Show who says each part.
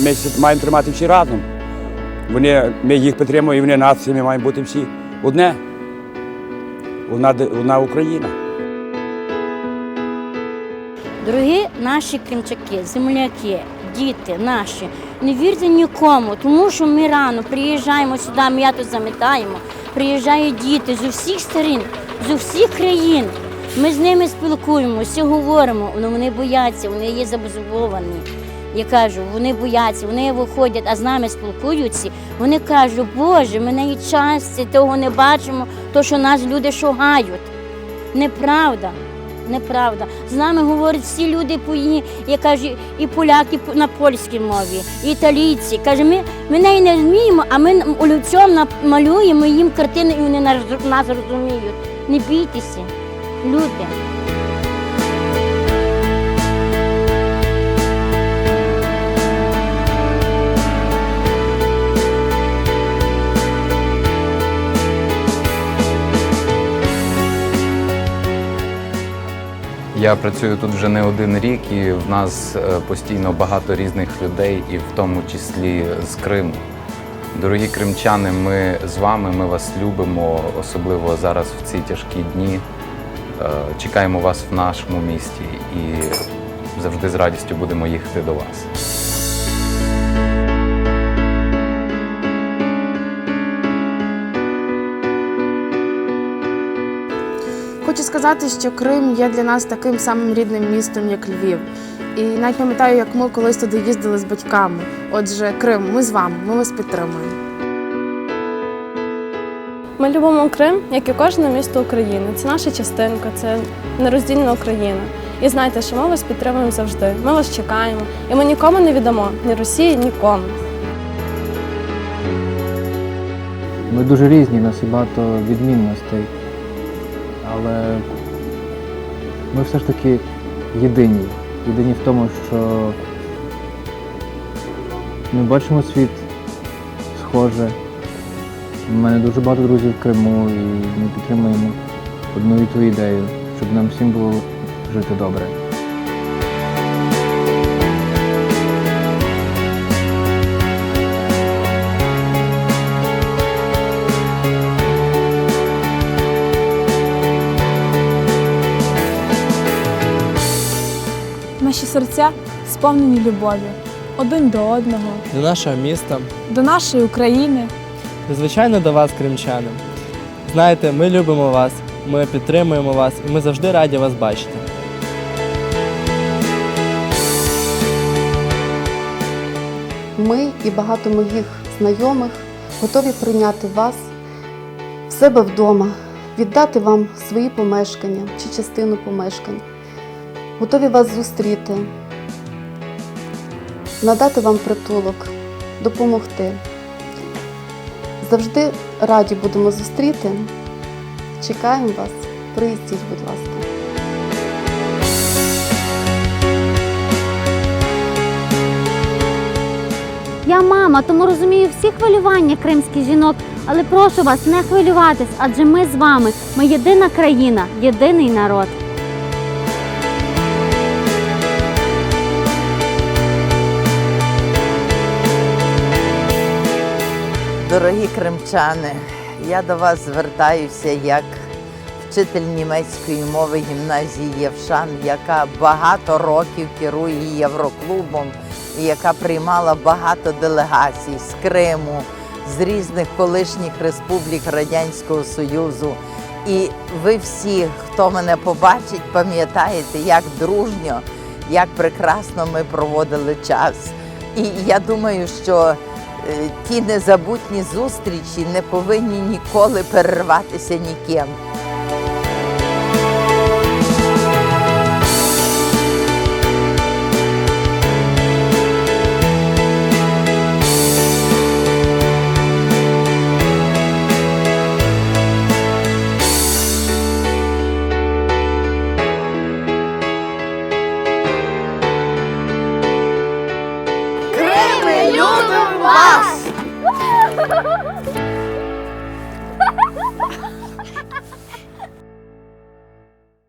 Speaker 1: ми маємо тримати всі разом. Вони, ми їх підтримуємо, і вони нас, і ми маємо бути всі одне. Одна, одна Україна.
Speaker 2: Дорогі наші кримчаки, земляки, діти наші, не вірте нікому, тому що ми рано приїжджаємо сюди, м'ято замітаємо, приїжджають діти з усіх сторін, з усіх країн. Ми з ними спілкуємося, говоримо, але вони бояться, вони є забезбовані. Я кажу, вони бояться, вони виходять, а з нами спілкуються. Вони кажуть, Боже, ми навіть часті того не бачимо, то що нас люди шугають. Неправда. Неправда. З нами говорять всі люди по я кажу, і поляки по- на польській мові, і італійці. Каже, ми, ми неї не вміємо, а ми олівцем на- малюємо їм картини, і вони нас розуміють. Не бійтеся, люди.
Speaker 3: Я працюю тут вже не один рік, і в нас е, постійно багато різних людей, і в тому числі з Криму. Дорогі кримчани, ми з вами, ми вас любимо, особливо зараз в ці тяжкі дні. Е, Чекаємо вас в нашому місті і завжди з радістю будемо їхати до вас.
Speaker 4: Хочу сказати, що Крим є для нас таким самим рідним містом, як Львів. І навіть пам'ятаю, як ми колись туди їздили з батьками. Отже, Крим, ми з вами, ми вас підтримуємо.
Speaker 5: Ми любимо Крим, як і кожне місто України. Це наша частинка, це нероздільна Україна. І знайте, що ми вас підтримуємо завжди. Ми вас чекаємо, і ми нікому не віддамо ні Росії, нікому.
Speaker 6: Ми дуже різні, у нас є багато відмінностей. Але ми все ж таки єдині. Єдині в тому, що ми бачимо світ схоже. У мене дуже багато друзів в Криму і ми підтримуємо одну і ту ідею, щоб нам всім було жити добре.
Speaker 7: Наші серця сповнені любов'ю один до одного,
Speaker 8: до нашого міста
Speaker 7: до нашої України.
Speaker 8: і, звичайно, до вас, кримчани. Знаєте, ми любимо вас, ми підтримуємо вас і ми завжди раді вас бачити.
Speaker 9: Ми і багато моїх знайомих готові прийняти вас в себе вдома, віддати вам свої помешкання чи частину помешкань. Готові вас зустріти, надати вам притулок, допомогти. Завжди раді будемо зустріти. Чекаємо вас. Приїздіть, будь ласка.
Speaker 10: Я мама, тому розумію всі хвилювання кримських жінок, але прошу вас не хвилюватись, адже ми з вами. Ми єдина країна, єдиний народ.
Speaker 11: Дорогі кримчани, я до вас звертаюся як вчитель німецької мови гімназії Євшан, яка багато років керує Євроклубом і яка приймала багато делегацій з Криму, з різних колишніх республік Радянського Союзу. І ви всі, хто мене побачить, пам'ятаєте, як дружньо, як прекрасно ми проводили час. І я думаю, що ті незабутні зустрічі не повинні ніколи перерватися ніким.
Speaker 2: Крим, ми любимо вас!